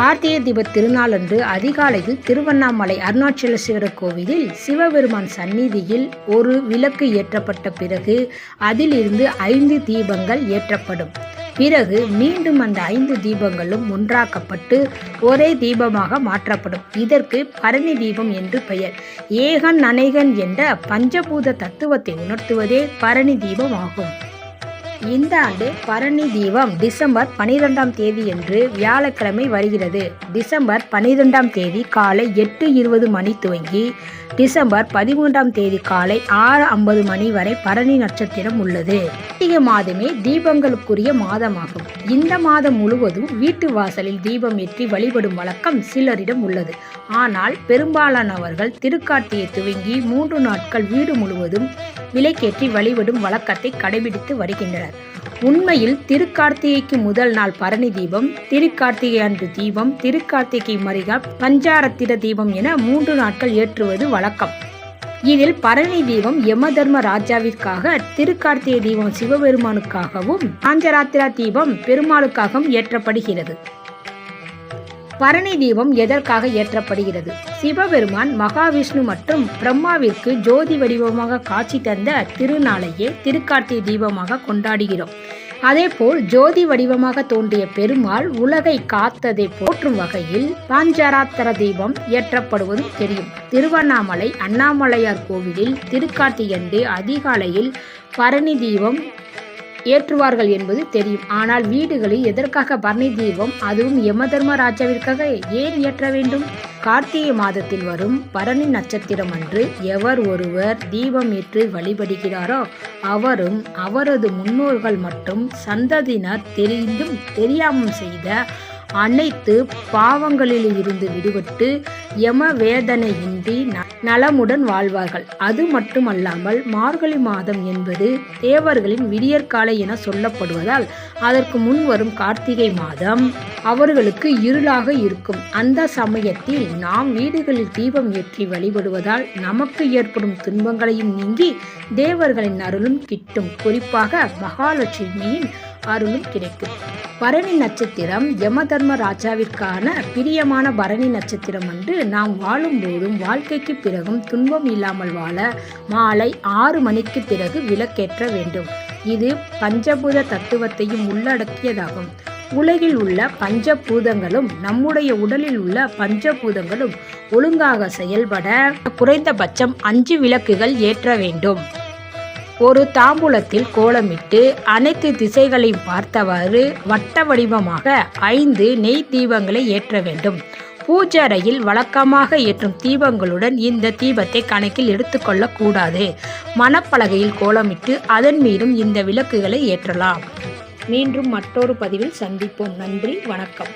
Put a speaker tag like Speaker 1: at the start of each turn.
Speaker 1: கார்த்திகை தீப திருநாளன்று அதிகாலையில் திருவண்ணாமலை அருணாச்சலேஸ்வரர் கோவிலில் சிவபெருமான் சந்நிதியில் ஒரு விளக்கு ஏற்றப்பட்ட பிறகு அதிலிருந்து ஐந்து தீபங்கள் ஏற்றப்படும். பிறகு மீண்டும் அந்த ஐந்து தீபங்களும் ஒன்றாக்கப்பட்டு ஒரே தீபமாக மாற்றப்படும். இதற்கு பரணி தீபம் என்று பெயர். ஏகன் அநேகன் என்ற பஞ்சபூத தத்துவத்தை உணர்த்துவதே பரணி தீபம் ஆகும் இந்த ஆண்டு பரணி தீபம் டிசம்பர் பனிரெண்டாம் தேதியன்று வியாழக்கிழமை வருகிறது. டிசம்பர் பனிரெண்டாம் தேதி காலை எட்டு இருபது மணி துவங்கி டிசம்பர் பதிமூன்றாம் தேதி காலை ஆறு ஐம்பது மணி வரை பரணி நட்சத்திரம் உள்ளது. கார்த்திகை மாதமே தீபங்களுக்குரிய மாதமாகும். இந்த மாதம் முழுவதும் வீட்டு வாசலில் தீபம் ஏற்றி வழிபடும் வழக்கம் சிலரிடம் உள்ளது. ஆனால் பெரும்பாலானவர்கள் திருக்கார்த்தியை துவங்கி மூன்று நாட்கள் வீடு முழுவதும் விலைக்கேற்றி வழிபடும் வழக்கத்தை கடைபிடித்து வருகின்றனர். உண்மையில் திருக்கார்த்திகைக்கு முதல் நாள் பரணி தீபம் திருக்கார்த்திகை அன்று தீபம் திருக்கார்த்திகை மரிகா பஞ்சாரத்திர தீபம் என மூன்று நாட்கள் ஏற்றுவது வழக்கம். இதில் பரணி தீபம் யமதர்ம ராஜாவிற்காக திருக்கார்த்திகை தீபம் சிவபெருமானுக்காகவும் பாஞ்சராத்திரா தீபம் பெருமாளுக்காகவும் ஏற்றப்படுகிறது. பரணி தீபம் எதற்காக ஏற்றப்படுகிறது? சிவபெருமான் மகாவிஷ்ணு மற்றும் பிரம்மாவிற்கு ஜோதி வடிவமாக காட்சி தந்த திருநாளையே திருக்கார்த்திகை தீபமாக கொண்டாடுகிறோம். அதேபோல் ஜோதி வடிவமாக தோன்றிய பெருமாள் உலகை காத்ததை போற்றும் வகையில் பாஞ்சராத்திர தீபம் ஏற்றப்படுவதும் தெரியும். திருவண்ணாமலை அண்ணாமலையார் கோவிலில் திருக்கார்த்திகண்டு அதிகாலையில் பரணி தீபம் ஏற்றுவார்கள் என்பது தெரியும். ஆனால் வீடுகளில் எதற்காக பரணி தீபம் அதுவும் யமதர்மராஜாவிற்காக ஏன் ஏற்ற வேண்டும்? கார்த்திகை மாதத்தில் வரும் பரணி நட்சத்திரம் அன்று எவர் ஒருவர் தீபம் ஏற்று வழிபடுகிறாரோ அவரும் அவரது முன்னோர்கள் மற்றும் சந்ததியினர் தெரிந்தும் தெரியாமல் செய்த அனைத்து பாவங்களில் இருந்து விடுபட்டு யம வேதனையின்றி நலமுடன் வாழ்வார்கள். அது மட்டுமல்லாமல் மார்கழி மாதம் என்பது தேவர்களின் விடியற்காலை என சொல்லப்படுவதால் அதற்கு முன் வரும் கார்த்திகை மாதம் அவர்களுக்கு இருளாக இருக்கும். அந்த சமயத்தில் நாம் வீடுகளில் தீபம் ஏற்றி வழிபடுவதால் நமக்கு ஏற்படும் துன்பங்களையும் நீங்கி தேவர்களின் அருளும் கிட்டும். குறிப்பாக மகாலட்சுமியின் அருளும் கிடைக்கும். பரணி நட்சத்திரம் யமதர்ம ராஜாவிற்கான பிரியமான பரணி நட்சத்திரம் அன்று நாம் வாழும்போதும் வாழ்க்கைக்கு பிறகும் துன்பம் இல்லாமல் வாழ மாலை ஆறு மணிக்கு பிறகு விளக்கேற்ற வேண்டும். இது பஞ்சபூத தத்துவத்தையும் உள்ளடக்கியதாகும். உலகில் உள்ள பஞ்சபூதங்களும் நம்முடைய உடலில் உள்ள பஞ்சபூதங்களும் ஒழுங்காக செயல்பட குறைந்தபட்சம் அஞ்சு விளக்குகள் ஏற்ற வேண்டும். ஒரு தாம்பூலத்தில் கோலமிட்டு அனைத்து திசைகளையும் பார்த்தவாறு வட்ட வடிவமாக ஐந்து நெய் தீபங்களை ஏற்ற வேண்டும். பூஜறையில் வழக்கமாக ஏற்றும் தீபங்களுடன் இந்த தீபத்தை கணக்கில் எடுத்துக்கொள்ளக்கூடாது மணப்பலகையில் கோலமிட்டு அதன் மீதும் இந்த விளக்குகளை ஏற்றலாம். மீண்டும் மற்றொரு பதிவில் சந்திப்போம். நன்றி வணக்கம்.